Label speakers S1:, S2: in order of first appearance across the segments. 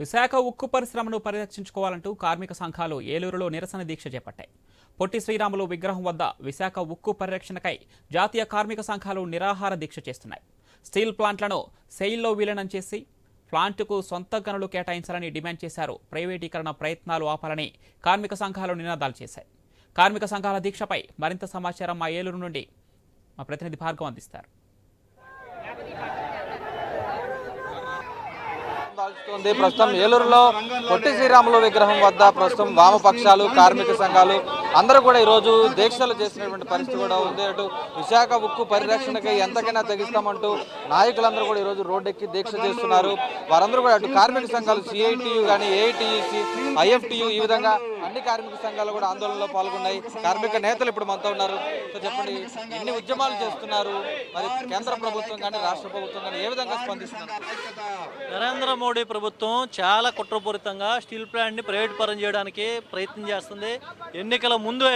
S1: విశాఖ ఉక్కు పరిశ్రమను పరిరక్షించుకోవాలంటూ కార్మిక సంఘాలు ఏలూరులో నిరసన దీక్ష చేపట్టాయి. పొట్టి శ్రీరాములు విగ్రహం వద్ద విశాఖ ఉక్కు పరిరక్షణకై జాతీయ కార్మిక సంఘాలు నిరాహార దీక్ష చేస్తున్నాయి. స్టీల్ ప్లాంట్లను సెయిల్లో విలీనం చేసి ప్లాంటుకు సొంత గనులు కేటాయించాలని డిమాండ్ చేశారు. ప్రైవేటీకరణ ప్రయత్నాలు ఆపాలని కార్మిక సంఘాలు నినాదాలు చేశాయి. కార్మిక సంఘాల దీక్షపై మరింత సమాచారం మా ఏలూరు నుండి మా ప్రతినిధి భార్గవ్ అందిస్తారు.
S2: కాల్చుతోంది ప్రస్తుతం ఏలూరులో పొట్టి శ్రీరాములు విగ్రహం వద్ద ప్రస్తుతం వామపక్షాలు కార్మిక సంఘాలు అందరూ కూడా ఈరోజు దీక్షలు చేసినటువంటి పరిస్థితి కూడా ఉంది. అటు విశాఖ ఉక్కు పరిరక్షణకై ఎంతకైనా తెగిస్తామంటూ నాయకులందరూ కూడా ఈరోజు రోడ్డెక్కి దీక్ష చేస్తున్నారు. వారందరూ కూడా అటు కార్మిక సంఘాలు సిఐటియు కానీ ఏఐటియుసి ఐఎఫ్టియు ఈ విధంగా అన్ని కార్మిక సంఘాలు కూడా ఆందోళనలో పాల్గొన్నాయి. కార్మిక నేతలు ఇప్పుడు మనతో ఉన్నారు. సో చెప్పండి ఎన్ని ఉద్యమాలు చేస్తున్నారు? మరి కేంద్ర ప్రభుత్వం కానీ రాష్ట్ర ప్రభుత్వం కానీ ఏ విధంగా స్పందిస్తున్నారు?
S3: నరేంద్ర మోడీ ప్రభుత్వం చాలా కుట్రపూరితంగా స్టీల్ ప్లాంట్ని ప్రైవేట్ పరం చేయడానికి ప్రయత్నం చేస్తుంది. ఎన్నికల ముందే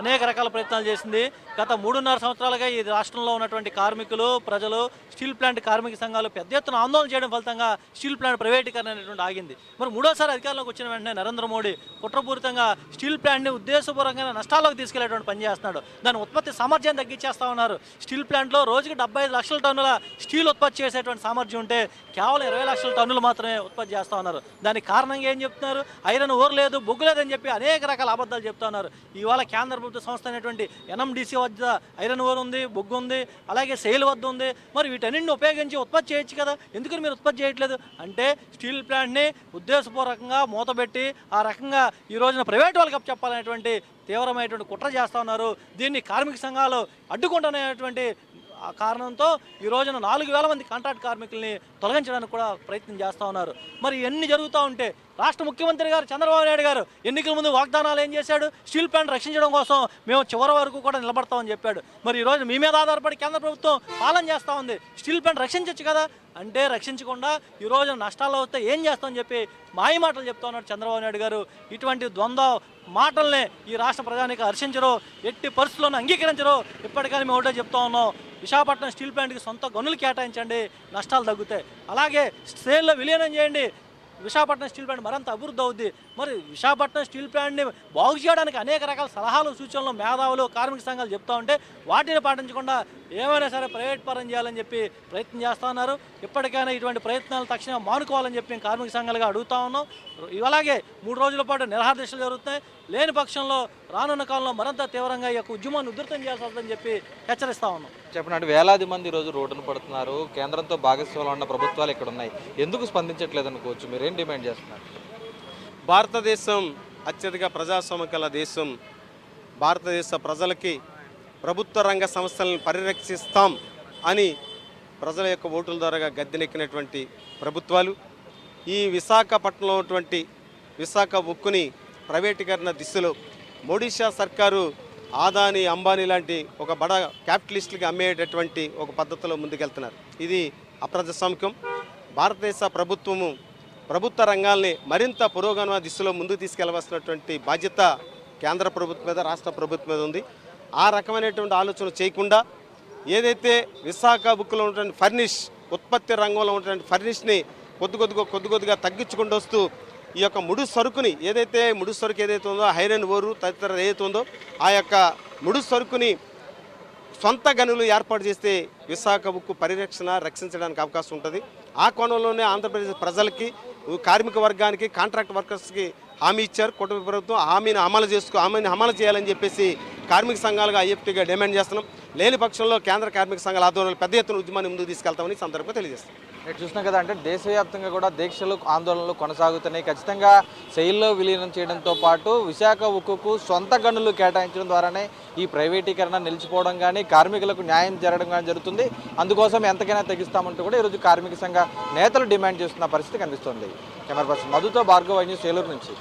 S3: అనేక రకాల ప్రయత్నాలు చేసింది. గత మూడున్నర సంవత్సరాలుగా ఈ రాష్ట్రంలో ఉన్నటువంటి కార్మికులు ప్రజలు స్టీల్ ప్లాంట్ కార్మిక సంఘాలు పెద్ద ఎత్తున ఆందోళన చేయడం ఫలితంగా స్టీల్ ప్లాంట్ ప్రైవేటీకరణ అనేటువంటి ఆగింది. మరి మూడోసారి అధికారంలోకి వచ్చిన వెంటనే నరేంద్ర మోడీ కుట్రపూరితంగా స్టీల్ ప్లాంట్ని ఉద్దేశపూర్వకంగా నష్టాల్లోకి తీసుకెళ్ళేటువంటి పని చేస్తున్నాడు. దాని ఉత్పత్తి సామర్థ్యాన్ని తగ్గించేస్తా ఉన్నారు. స్టీల్ ప్లాంట్లో రోజుకి డెబ్బై లక్షల టన్నుల స్టీల్ ఉత్పత్తి చేసేటువంటి సామర్థ్యం ఉంటే కేవలం ఇరవై లక్షల టన్నులు మాత్రమే ఉత్పత్తి చేస్తూ ఉన్నారు. దానికి కారణంగా ఏం చెప్తున్నారు? ఐరన్ ఓర్ లేదు బొగ్గు లేదని చెప్పి అనేక రకాల అబద్ధాలు చెప్తా ఉన్నారు. ఇవాళ కేంద్ర ప్రభుత్వ సంస్థ అయినటువంటి ఎన్ఎండిసి వద్ద ఐరన్ ఓర్ ఉంది బొగ్గు ఉంది అలాగే సెయిల్ వద్ద ఉంది. మరి వీటన్నింటిని ఉపయోగించి ఉత్పత్తి చేయొచ్చు కదా. ఎందుకని మీరు ఉత్పత్తి చేయట్లేదు? అంటే స్టీల్ ప్లాంట్ని ఉద్దేశపూర్వకంగా మూతబెట్టి ఆ రకంగా ఈ రోజున ప్రైవేట్ వాళ్ళకి చెప్పాలనేటువంటి తీవ్రమైనటువంటి కుట్ర చేస్తూ ఉన్నారు. దీన్ని కార్మిక సంఘాలు అడ్డుకుంటున్నటువంటి ఆ కారణంతో ఈ రోజున నాలుగు వేల మంది కాంట్రాక్ట్ కార్మికుల్ని తొలగించడానికి కూడా ప్రయత్నం చేస్తూ ఉన్నారు. మరి ఎన్ని జరుగుతూ ఉంటే రాష్ట్ర ముఖ్యమంత్రి గారు చంద్రబాబు నాయుడు గారు ఎన్నికల ముందు వాగ్దానాలు ఏం చేశాడు? స్టీల్ ప్లాంట్ రక్షించడం కోసం మేము చివరి వరకు కూడా నిలబడతామని చెప్పాడు. మరి ఈ రోజు మీ మీద ఆధారపడి కేంద్ర ప్రభుత్వం పాలన చేస్తూ ఉంది. స్టీల్ ప్లాంట్ రక్షించవచ్చు కదా? అంటే రక్షించకుండా ఈ నష్టాలు నష్టాల్లో వస్తే ఏం చేస్తామని చెప్పి మాయ మాటలు చెప్తా ఉన్నాడు చంద్రబాబు నాయుడు గారు. ఇటువంటి ద్వంద్వ మాటల్ని ఈ రాష్ట్ర ప్రజానికి హర్షించరు ఎట్టి పరిస్థితుల్లోనూ అంగీకరించరు. ఇప్పటికైనా మేము ఒకటే చెప్తా ఉన్నాం. విశాఖపట్నం స్టీల్ ప్లాంట్కి సొంత గనులు కేటాయించండి నష్టాలు తగ్గుతాయి. అలాగే సేల్లో విలీనం చేయండి. విశాఖపట్నం స్టీల్ ప్లాంట్ మరింత అభివృద్ధి అవుద్ది. మరి విశాఖపట్నం స్టీల్ ప్లాంట్ని బాగు చేయడానికి అనేక రకాల సలహాలు సూచనలు మేధావులు కార్మిక సంఘాలు చెప్తా ఉంటే వాటిని పాటించకుండా ఏమైనా సరే ప్రైవేట్ పరం చేయాలని చెప్పి ప్రయత్నం చేస్తా ఉన్నారు. ఇప్పటికైనా ఇటువంటి ప్రయత్నాలు తక్షణం మానుకోవాలని చెప్పి మేము కార్మిక సంఘాలుగా అడుగుతా ఉన్నాం. అలాగే మూడు రోజుల పాటు నిరహార దీక్షలు జరుగుతున్నాయి. లేని పక్షంలో రానున్న కాలంలో మరింత తీవ్రంగా ఈ యొక్క ఉద్యమాన్ని ఉధృతం చేయాల్సి వస్తుందని చెప్పి హెచ్చరిస్తా ఉన్నాం.
S2: చెప్పినట్టు వేలాది మంది ఈ రోజు రోడ్డును పడుతున్నారు. కేంద్రంతో భాగస్వామ్యం ఉన్న ప్రభుత్వాలు ఇక్కడ ఉన్నాయి. ఎందుకు స్పందించట్లేదు అనుకోవచ్చు మీరేం డిమాండ్ చేస్తున్నారు?
S4: భారతదేశం అత్యధిక ప్రజాస్వామ్య గల దేశం. భారతదేశ ప్రజలకి ప్రభుత్వ రంగ సంస్థలను పరిరక్షిస్తాం అని ప్రజల యొక్క ఓటుల ద్వారా గద్దెనెక్కినటువంటి ప్రభుత్వాలు ఈ విశాఖపట్నంలో ఉన్నటువంటి విశాఖ ఉక్కుని ప్రైవేటీకరణ దిశలో మోడీషా సర్కారు ఆదాని అంబానీ లాంటి ఒక బడ క్యాపిటలిస్టులకి అమ్మేటటువంటి ఒక పద్ధతిలో ముందుకెళ్తున్నారు. ఇది అప్రజాస్వామికం భారతదేశ ప్రభుత్వము ప్రభుత్వ రంగాల్ని మరింత పురోగమన దిశలో ముందుకు తీసుకెళ్ళవలసినటువంటి బాధ్యత కేంద్ర ప్రభుత్వం మీద రాష్ట్ర ప్రభుత్వం మీద ఉంది. ఆ రకమైనటువంటి ఆలోచన చేయకుండా ఏదైతే విశాఖ బుక్లో ఉన్నటువంటి ఫర్నిష్ ఉత్పత్తి రంగంలో ఉన్నటువంటి ఫర్నిష్ని కొద్ది కొద్దిగా కొద్ది కొద్దిగా తగ్గించుకుంటూ వస్తూ ఈ యొక్క ముడు సరుకుని ఏదైతే ముడు సరుకు ఏదైతే ఉందో హైరన్ ఓరు తదితర ఏదైతే ఉందో ఆ యొక్క ముడు సరుకుని సొంత గనులు ఏర్పాటు చేస్తే విశాఖ ఉక్కు పరిరక్షణ రక్షించడానికి అవకాశం ఉంటుంది. ఆ కోణంలోనే ఆంధ్రప్రదేశ్ ప్రజలకి కార్మిక వర్గానికి కాంట్రాక్ట్ వర్కర్స్కి హామీ ఇచ్చారు. కుటుంబ ప్రభుత్వం హామీని అమలు చేసుకో హామీని అమలు చేయాలని చెప్పేసి కార్మిక సంఘాలుగా ఐఎఫ్టీగా డిమాండ్ చేస్తున్నాం. లేని పక్షంలో కేంద్ర కార్మిక సంఘాల ఆధ్వర్యంలో పెద్ద ఎత్తున ఉద్యమాన్ని ముందుకు తీసుకెళ్తామని సందర్భంగా తెలియజేస్తాం
S2: నేను చూసినా కదా అంటే దేశవ్యాప్తంగా కూడా దీక్షలు ఆందోళనలు కొనసాగుతున్నాయి. ఖచ్చితంగా శైల్లో విలీనం చేయడంతో పాటు విశాఖ ఉక్కుకు సొంత గనులు కేటాయించడం ద్వారానే ఈ ప్రైవేటీకరణ నిలిచిపోవడం కానీ కార్మికులకు న్యాయం జరగడం కానీ జరుగుతుంది. అందుకోసం ఎంతకైనా తెగిస్తామంటూ కూడా ఈరోజు కార్మిక సంఘ నేతలు డిమాండ్ చేస్తున్న పరిస్థితి కనిపిస్తుంది. కెమెరా పర్సన్ మధుతో భార్గవ్ న్యూస్ ఏలూరు నుంచి.